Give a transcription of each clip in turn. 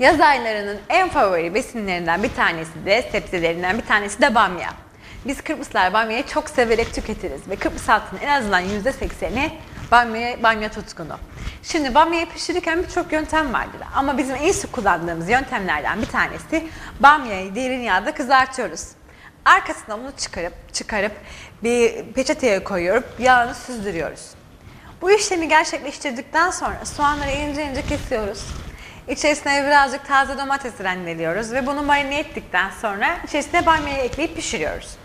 Yaz aylarının en favori besinlerinden bir tanesi de sebzelerinden bir tanesi de bamya. Biz Kıbrıslar bamyayı çok severek tüketiriz ve Kıbrıs halkının en azından %80'i bamya, bamya tutkunu. Şimdi bamyayı pişirirken birçok yöntem vardır ama bizim en sık kullandığımız yöntemlerden bir tanesi bamyayı derin yağda kızartıyoruz. Arkasından bunu çıkarıp çıkarıp bir peçeteye koyuyoruz, yağını süzdürüyoruz. Bu işlemi gerçekleştirdikten sonra soğanları ince ince kesiyoruz. İçerisine birazcık taze domates rendeliyoruz ve bunu marine ettikten sonra içerisine bamyayı ekleyip pişiriyoruz.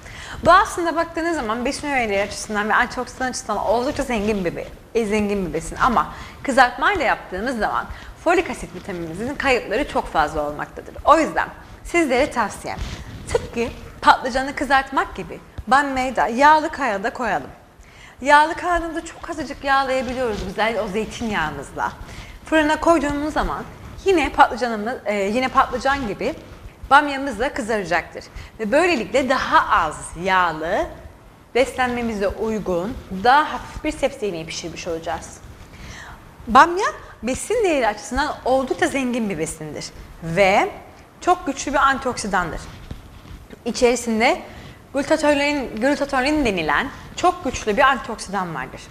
Bu aslında baktığınız zaman besin öğeleri açısından ve antioksidan açısından oldukça zengin bir, e, zengin bir besin ama kızartmayla yaptığımız zaman folik asit vitaminimizin kayıpları çok fazla olmaktadır. O yüzden sizlere tavsiyem tıpkı patlıcanı kızartmak gibi bamyayı da yağlı kayada koyalım. Yağlı kağıdında çok azıcık yağlayabiliyoruz güzel o zeytinyağımızla. Fırına koyduğumuz zaman yine patlıcanımız e, yine patlıcan gibi bamyamız da kızaracaktır. Ve böylelikle daha az yağlı, beslenmemize uygun, daha hafif bir sebze yemeği pişirmiş olacağız. Bamya besin değeri açısından oldukça zengin bir besindir ve çok güçlü bir antioksidandır. İçerisinde glutatonin, glutatonin denilen çok güçlü bir antioksidan vardır.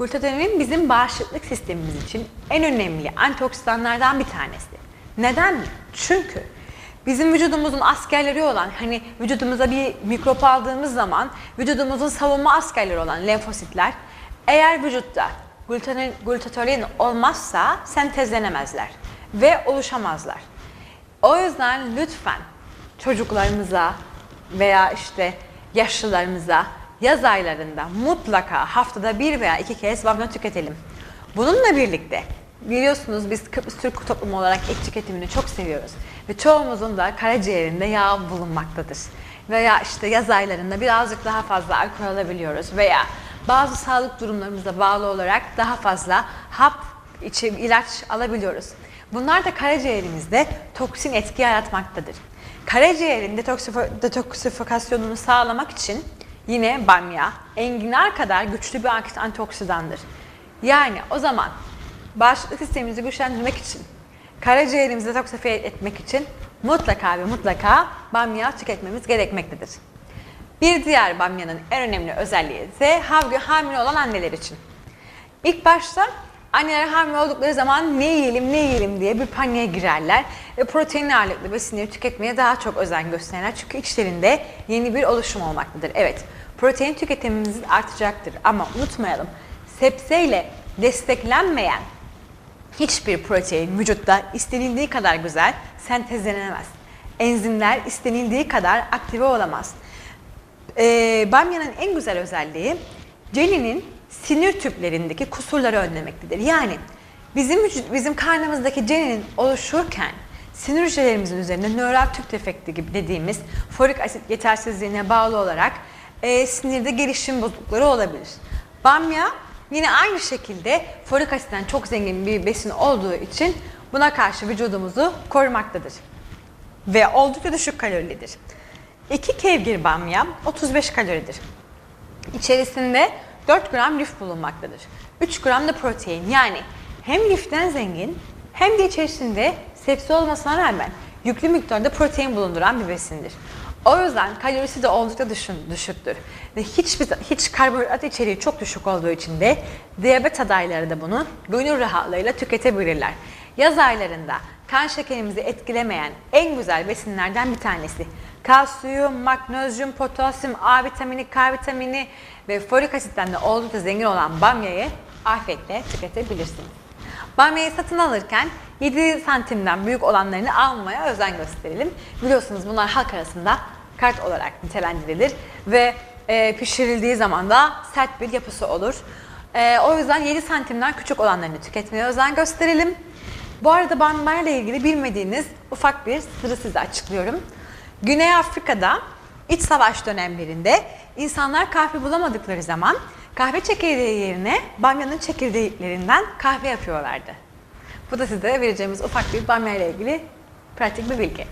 Glutatonin bizim bağışıklık sistemimiz için en önemli antioksidanlardan bir tanesi. Neden mi? Çünkü bizim vücudumuzun askerleri olan hani vücudumuza bir mikrop aldığımız zaman vücudumuzun savunma askerleri olan lenfositler eğer vücutta glutatin, glutatonin olmazsa sentezlenemezler ve oluşamazlar. O yüzden lütfen çocuklarımıza veya işte yaşlılarımıza yaz aylarında mutlaka haftada bir veya iki kez bamya tüketelim. Bununla birlikte biliyorsunuz biz Kıbrıs Türk toplumu olarak et tüketimini çok seviyoruz. Ve çoğumuzun da karaciğerinde yağ bulunmaktadır. Veya işte yaz aylarında birazcık daha fazla alkol alabiliyoruz veya bazı sağlık durumlarımıza bağlı olarak daha fazla hap içi ilaç alabiliyoruz. Bunlar da karaciğerimizde toksin etki yaratmaktadır. Karaciğerin detoksifikasyonunu sağlamak için yine bamya, enginar kadar güçlü bir anti- antioksidandır. Yani o zaman bağışıklık sistemimizi güçlendirmek için, karaciğerimizi detoksifiye etmek için mutlaka ve mutlaka bamya tüketmemiz gerekmektedir. Bir diğer bamyanın en önemli özelliği ise hamile olan anneler için. İlk başta anneler hamile oldukları zaman ne yiyelim ne yiyelim diye bir paniğe girerler ve protein ağırlıklı besinleri tüketmeye daha çok özen gösterirler. Çünkü içlerinde yeni bir oluşum olmaktadır. Evet protein tüketimimiz artacaktır ama unutmayalım sebzeyle desteklenmeyen hiçbir protein vücutta istenildiği kadar güzel sentezlenemez. Enzimler istenildiği kadar aktive olamaz. Ee, bamyanın en güzel özelliği ceninin sinir tüplerindeki kusurları önlemektedir. Yani bizim bizim karnımızdaki ceninin oluşurken sinir hücrelerimizin üzerinde nöral tüp defekti gibi dediğimiz folik asit yetersizliğine bağlı olarak e, sinirde gelişim bozuklukları olabilir. Bamya yine aynı şekilde folik asitten çok zengin bir besin olduğu için buna karşı vücudumuzu korumaktadır ve oldukça düşük kalorilidir. 2 kevgir bamya 35 kaloridir. İçerisinde 4 gram lif bulunmaktadır. 3 gram da protein yani hem liften zengin hem de içerisinde sebze olmasına rağmen yüklü miktarda protein bulunduran bir besindir. O yüzden kalorisi de oldukça düşün, düşüktür. Ve hiçbir, hiç karbonhidrat içeriği çok düşük olduğu için de diyabet adayları da bunu gönül rahatlığıyla tüketebilirler. Yaz aylarında kan şekerimizi etkilemeyen en güzel besinlerden bir tanesi. Kalsiyum, magnezyum, potasyum, A vitamini, K vitamini ve folik asitten de oldukça zengin olan bamyayı afiyetle tüketebilirsiniz. Bamyayı satın alırken 7 santimden büyük olanlarını almaya özen gösterelim. Biliyorsunuz bunlar halk arasında kart olarak nitelendirilir ve e, pişirildiği zaman da sert bir yapısı olur. E, o yüzden 7 santimden küçük olanlarını tüketmeye özen gösterelim. Bu arada bamya ilgili bilmediğiniz ufak bir sırrı size açıklıyorum. Güney Afrika'da iç savaş dönemlerinde insanlar kahve bulamadıkları zaman kahve çekirdeği yerine bamyanın çekirdeklerinden kahve yapıyorlardı. Bu da size vereceğimiz ufak bir bamya ile ilgili pratik bir bilgi.